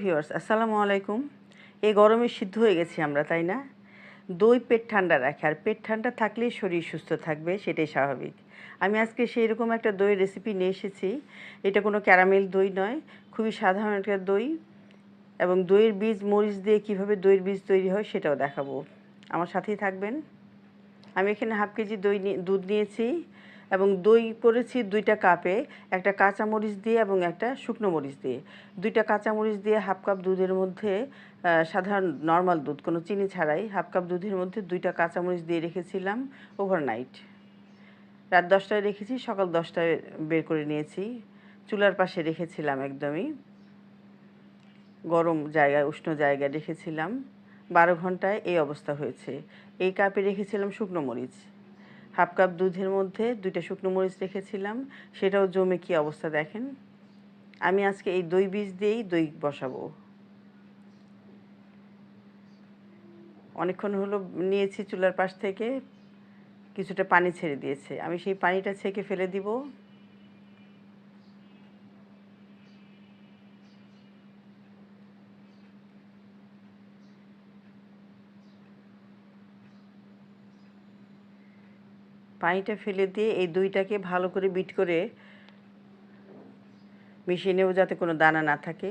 Viewers আসসালামু আলাইকুম। এই গরমে সিদ্ধ হয়ে গেছি আমরা, তাই না? দই পেট ঠান্ডা রাখে, আর পেট ঠান্ডা থাকলেই শরীর সুস্থ থাকবে, সেটাই স্বাভাবিক। আমি আজকে সেই রকম একটা দইয়ের রেসিপি নিয়ে এসেছি। এটা কোনো ক্যারামেল দই নয়, খুবই সাধারণ একটা দই। এবং দইয়ের বীজ, মরিচ দিয়ে কীভাবে দইয়ের বীজ তৈরি হয় সেটাও দেখাবো। আমার সাথেই থাকবেন। আমি এখানে হাফ কেজি দই দুধ নিয়েছি। এবং দই করেছি দুইটা কাপে, একটা কাঁচা মরিচ দিয়ে এবং একটা শুকনো মরিচ দিয়ে। দুইটা কাঁচা মরিচ দিয়ে হাফ কাপ দুধের মধ্যে সাধারণ নর্মাল দুধ, কোনো চিনি ছাড়াই হাফ কাপ দুধের মধ্যে দুইটা কাঁচা মরিচ দিয়ে রেখেছিলাম ওভারনাইট রাত দশটায় রেখেছি, সকাল দশটায় বের করে নিয়েছি। চুলার পাশে রেখেছিলাম একদমই। গরম জায়গায়, উষ্ণ জায়গায় রেখেছিলাম। বারো ঘন্টায় এই অবস্থা হয়েছে। এই কাপে রেখেছিলাম শুকনো মরিচ। হাফ কাপ দুধের মধ্যে দুইটা শুকনো মরিচ রেখেছিলাম। সেটাও জমে কি অবস্থা দেখেন? আমি আজকে এই দই বীজ দিয়েই দই বসাবো। অনেকক্ষণ হলো নিয়েছি চুলার পাশ থেকে, কিছুটা পানি ছেড়ে দিয়েছে। আমি সেই পানিটা ছেঁকে ফেলে দিব। পানিটা ফেলে দিয়ে এই দইটাকে ভালো করে বিট করে মিশিয়ে নেব যাতে কোনো দানা না থাকে।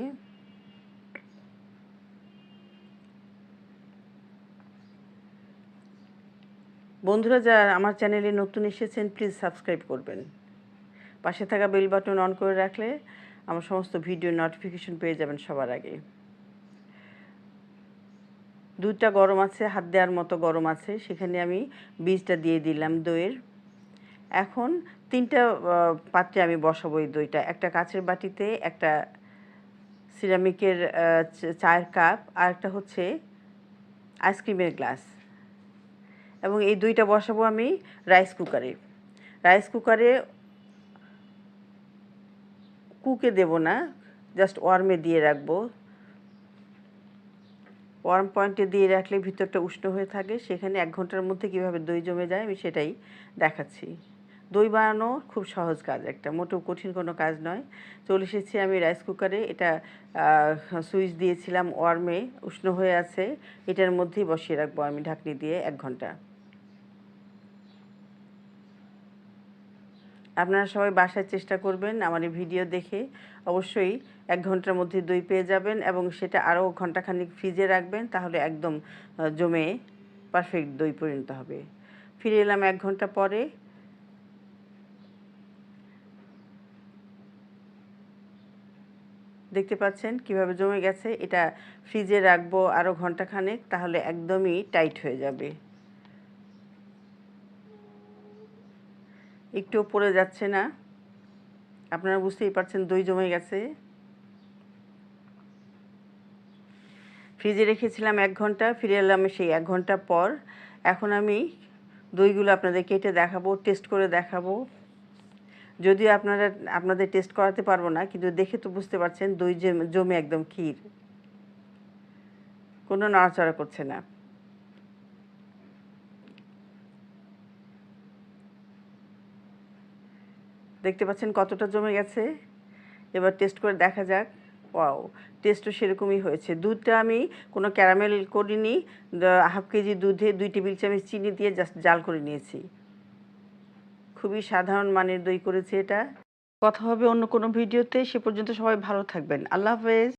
বন্ধুরা, যারা আমার চ্যানেলে নতুন এসেছেন প্লিজ সাবস্ক্রাইব করবেন। পাশে থাকা বেল বাটন অন করে রাখলে আমার সমস্ত ভিডিও নোটিফিকেশন পেয়ে যাবেন সবার আগে। দুধটা গরম আছে, হাত দেওয়ার মতো গরম আছে, সেখানে আমি বীজটা দিয়ে দিলাম দইয়ের। এখন তিনটা পাত্রে আমি বসাবো এই দইটা। একটা কাচের বাটিতে, একটা সিরামিকের চায়ের কাপ, আর একটা হচ্ছে আইসক্রিমের গ্লাস। এবং এই দুইটা বসাবো আমি রাইস কুকারে। রাইস কুকারে কুকে দেব না, জাস্ট ওয়ার্মে দিয়ে রাখব। ওয়ার্ম পয়েন্টে দিয়ে রাখলে ভিতরটা উষ্ণ হয়ে থাকে, সেখানে এক ঘণ্টার মধ্যে কীভাবে দই জমে যায় আমি সেটাই দেখাচ্ছি। দই বানানো খুব সহজ কাজ একটা, মোটেও কঠিন কোনো কাজ নয়। চলে এসেছি আমি রাইস কুকারে, এটা সুইচ দিয়েছিলাম ওয়ার্মে, উষ্ণ হয়ে আছে, এটার মধ্যেই বসিয়ে রাখব আমি ঢাকনি দিয়ে এক ঘণ্টা। আপনারা সবাই বাসায় চেষ্টা করবেন আমার এই ভিডিও দেখে। অবশ্যই এক ঘণ্টার মধ্যে দই পেয়ে যাবেন এবং সেটা আরও ঘন্টাখানিক ফ্রিজে রাখবেন, তাহলে একদম জমে পারফেক্ট দই পরিণত হবে। ফিরে এলাম এক ঘণ্টা পরে। দেখতে পাচ্ছেন কীভাবে জমে গেছে, এটা ফ্রিজে রাখব আরও ঘন্টাখানেক, তাহলে একদমই টাইট হয়ে যাবে। একটুও পড়ে যাচ্ছে না। আপনারা বুঝতেই পারছেন দই জমে গেছে। ফ্রিজে রেখেছিলাম এক ঘণ্টা, ফিরে এলাম সেই এক ঘণ্টা পর। এখন আমি দইগুলো আপনাদের কেটে দেখাবো, টেস্ট করে দেখাবো। যদিও আপনারা, আপনাদের টেস্ট করাতে পারব না, কিন্তু দেখে তো বুঝতে পারছেন দই জমে একদম ক্ষীর। কোনো নড়াচড়া করছে না। দেখতে পাচ্ছেন কতটা জমে গেছে। এবার টেস্ট করে দেখা যাক। ওয়াও টেস্টও সেরকমই হয়েছে। দুধটা আমি কোনো ক্যারামেল করিনি। হাফ কেজি দুধে দুই টেবিল চামচ চিনি দিয়ে জাস্ট জাল করে নিয়েছি। খুবই সাধারণ মানের দই করেছে এটা। কথা হবে অন্য কোনো ভিডিওতে। সে পর্যন্ত সবাই ভালো থাকবেন। আল্লাহ হাফেজ।